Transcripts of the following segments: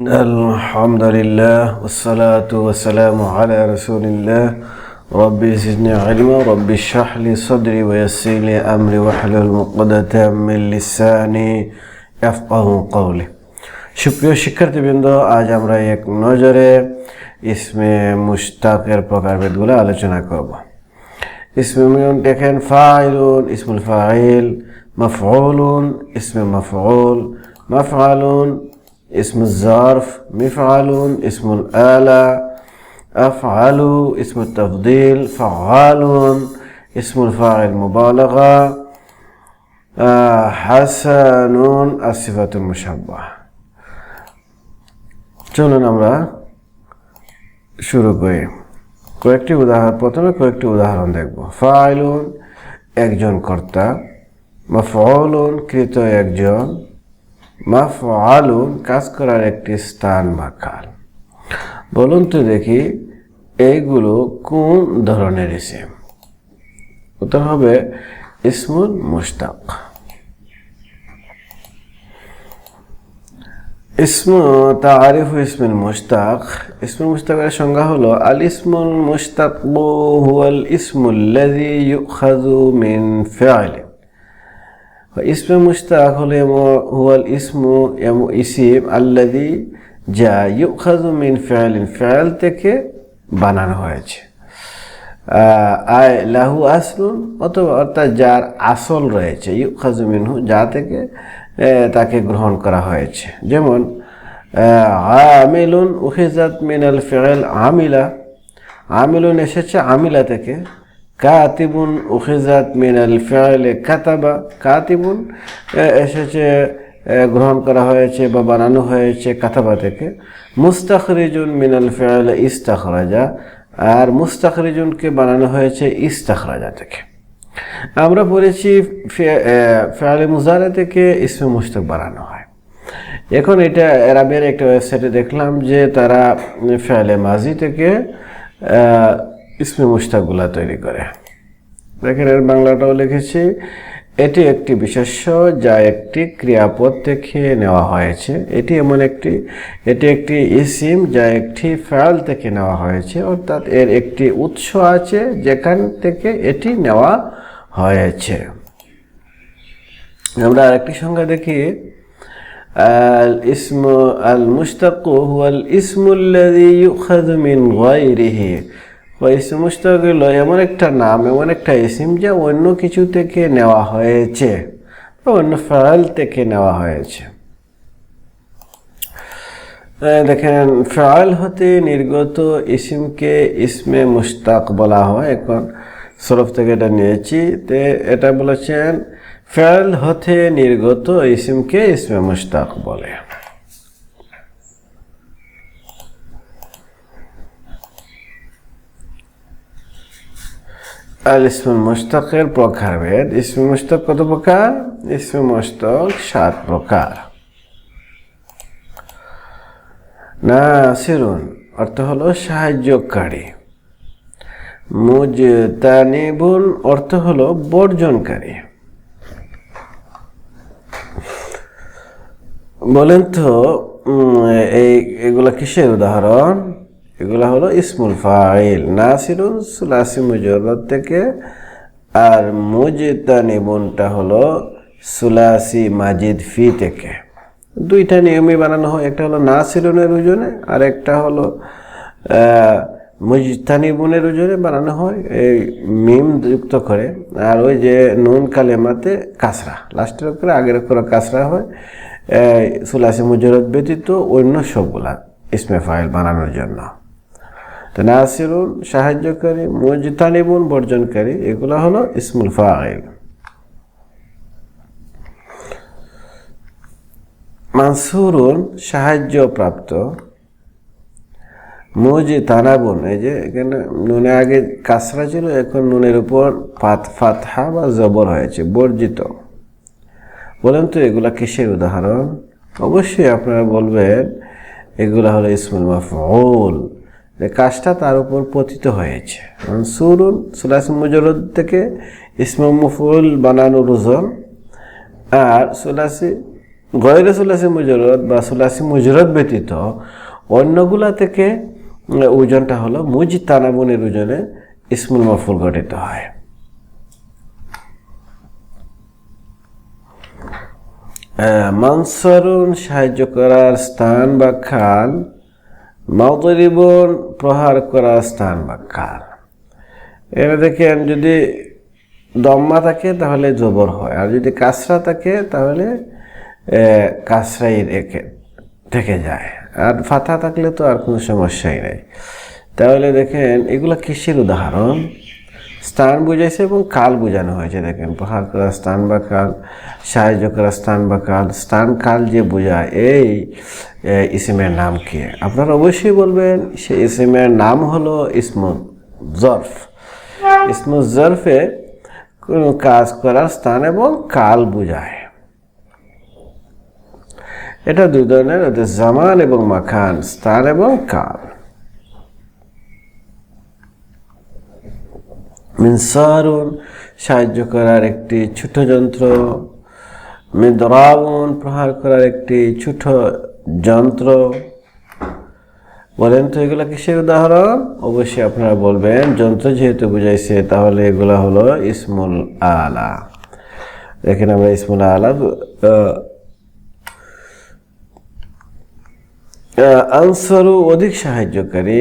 الحمد لله والصلاة والسلام على رسول الله ربي زدني علما ربي اشرح لي صدري ويسر لي أمري واحلل عقدة من লিসানি يفقه قولي সুপ্রিয় শিক্ষার্থীবৃন্দ আজ আমরা এক নজরে ইসমে মুশতাকের প্রকারভেদগুলো আলোচনা করব ইসমে মিউন দেখেন ফাইলুন ইসমুল ফাইল মাফউলুন ইসমে মাফউল মাফআলুন اسم الظرف مفعل اسم الآلة أفعل اسم التفضيل فعال اسم الفاعل مبالغة آه، حسن الصفة المشبهة চলুন আমরা শুরু করি কয়েকটি উদাহরণ প্রথমে কয়েকটি উদাহরণ দেখব ফাইলুন একজন কর্তা মাফউলুন কৃত একজন মাফআলুন, কাজ করার একটি স্থান বা কাল বলুন তো দেখি এইগুলো কোন ধরনের ইসিম? উত্তর হবে, ইসমুল মুশতাক। ইসম তারিফ ইসমুল মুশতাক। ইসমুল মুশতাকের সংজ্ঞা হলো আল ইসমুল মুশতাক হুয়াল ইসমুল্লাযী ইউখাযু মিন ফি'লিন ইসমে মুশতাক হলে হুয়াল ইসমু এম ইসিম আল্লাদি যা ইউখাজু মিন ফেয়ালিন ফেয়াল থেকে বানানো হয়েছে। আয় লাহু আসলুন, অথবা অর্থাৎ যার আসল রয়েছে ইউখাজু মিনহু, যা থেকে তাকে গ্রহণ করা হয়েছে। যেমন আমিলুন উখিজাত মিনাল ফেয়াল আমিলা, আমিলুন এসেছে আমিলা থেকে। কাতিবুন উখিজাত মিনাল ফেয়ালে কাতাবা। কাতিবুন এসেছে গ্রহণ করা হয়েছে বা বানানো হয়েছে কাতাবা থেকে। মুস্তাখরিজুন মিনাল ফেয়ালে ইস্তাখরাজা। আর মুস্তাখরিজুনকে বানানো হয়েছে ইস্তাখরাজা থেকে। আমরা পড়েছি ফেয়ালে মুজারে থেকে ইসমে মুস্তাক বানানো হয়। এখন এটা এরাবের একটা ওয়েবসাইটে দেখলাম যে তারা ফেয়ালে মাজি থেকে ইসমে মুস্তাকগুলা তৈরি করে। দেখেন, এর বাংলাটাও লিখেছি, এটি একটি বিশেষ্য যা একটি ক্রিয়াপদ থেকে নেওয়া হয়েছে। এটি এমন একটি, এটি একটি ইসিম যা একটি ফেল থেকে নেওয়া হয়েছে, অর্থাৎ এর একটি উৎস আছে যেখান থেকে এটি নেওয়া হয়েছে। আমরা আরেকটি সংজ্ঞা দেখি, আল ইউখাযু মিন গায়রিহি। বা ইসম মুস্তাক এমন একটা নাম, এমন একটা ইসিম যা অন্য কিছু থেকে নেওয়া হয়েছে অন্য ফাইল থেকে নেওয়া হয়েছে। দেখেন ফাইল হতে নির্গত ইসিমকে ইসমে মুস্তাক বলা হয়। এখন সরফ থেকে এটা নিয়েছি। তে, এটা বলেছেন, ফেল হতে নির্গত ইসিমকে ইসমে মুস্তাক বলে। আল ইসমুল মুস্তাকের প্রকারভেদ ইসমে মুস্তাক কত প্রকার? ইসমে মুস্তাক সাত প্রকার। নাসিরুন, অর্থ হলো সাহায্যকারী। মুজতানিবুন, অর্থ হলো বর্জনকারী। বলেন তো এই, এগুলা কিসের উদাহরণ? এগুলা হলো ইসমুল ফাইল। নাসিরুন সুলাসি মুজরত থেকে। আর মুজতানিবুনটা হলো সুলাসি মাজিদ ফি থেকে। দুইটা নিয়মই বানানো হয়, একটা হলো নাসিরুনের ওজনে, আর একটা হলো মুজতানিবুনের ওজনে বানানো হয়, এই মিম যুক্ত করে। আর ওই যে নুন কালেমাতে কাসরা, লাস্টের করে আগের করে কাসরা হয় সুলাসি মুজরত ব্যতীত অন্য সবগুলা ইসমে ফাইল বানানোর জন্য। তো নাসিরুন সাহায্যকারী, মুজতানিবুন, বর্জনকারী, এগুলো হলো ইসমুল ফাইল। মানসুরুন সাহায্যপ্রাপ্ত মুজি তানাবুন এই যে এখানে নুনে আগে কাসরা ছিল, এখন নুনের উপর ফাত, ফাতহা বা জবর হয়েছে, বর্জিত। বলেন তো এগুলা কিসের উদাহরণ? অবশ্যই আপনারা বলবেন, এগুলা হলো ইসমুল মাফউল। কাজটা তার উপর পতিত হয়েছে। সুরুন সুলাস মুজরদ থেকে ইসমুল মফুল বানানো রুজন আর সুলাসি গয়রে সুলাসি মুজরত বা সুলাসি মুজরত ব্যতীত অন্যগুলা থেকে ওজনটা হলো মুজ তানাবুনের ওজনে ইসমুল মফুল গঠিত হয়। মানসরুন সাহায্য করার স্থান বা খাল মাউতরিবন প্রহার করার স্থান বা কার? এরা দেখেন যদি দম্মা থাকে তাহলে জবর হয়, আর যদি কাসরা থাকে তাহলে কাসরাই রেখে থেকে যায়, আর ফাতা থাকলে তো আর কোনো সমস্যাই নেই। তাহলে দেখেন এগুলো কৃষির উদাহরণ? স্থান বুঝাইছে এবং কাল বোঝানো হয়েছে, দেখেন, পাহাড় করা স্থান বা কাল, সাহায্য করা স্থান বা কাল, স্থান কাল যে বোঝায়, এই ইসিমের নাম কি? আপনারা অবশ্যই বলবেন, সে ইসিমের নাম হলো ইসমু জরফ। ইসমু জরফে কোনো কাজ করার স্থান এবং কাল বোঝায়। এটা দুই ধরনের জামান এবং মাখান, স্থান এবং কাল। মিনসারুন, সাহায্য করার একটি ছোট যন্ত্র। মিদরাউন প্রহার করার একটি ছোট যন্ত্র। বলেন তো, এগুলো কিসের উদাহরণ? অবশ্যই আপনারা বলবেন, যন্ত্র যেহেতু বুঝাইছে, তাহলে এগুলো হলো ইসমুল আলা। দেখেন আমরা ইসমুল আলা আনসারু অধিক সাহায্যকারী।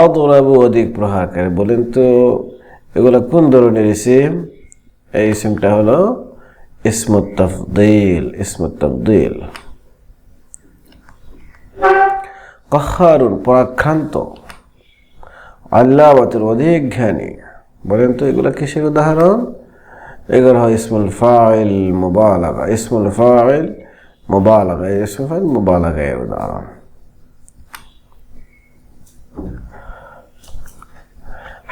আদরাবু অধিক প্রহারকারী বলেন তো, এগুলো কোন ধরনের ইসিম? এই ইসিমটা হলো ইসমত তফদিল, ইসমত পরাক্রান্ত আল্লাহবাতের অধিক জ্ঞানী বলেন তো, এগুলো কিসের উদাহরণ? এগুলো হয় ইসমুল ফাইল মুবালাগা, ইসমুল ফাইল মুবালাগা ইসমুল ফাইল মুবালাগা এর উদাহরণ।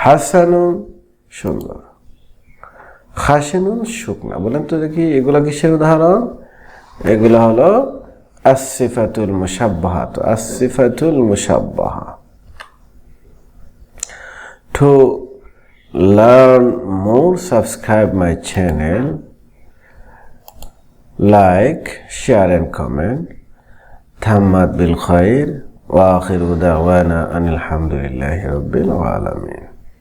হাসানুন সুন্দর। খাসিনুন শুকনা। বলেন তো দেখি, এগুলো কিসের উদাহরণ? এগুলো হলো আসিফাতুল মুসাব্বাহাত আসিফাতুল মুসাব্বাহা to learn more subscribe my channel like share and comment থাম্মাদ বিল খয়ের ওয়াখির উদাওয়ানা আনিল হামদুলিল্লাহ রবিল আলমিন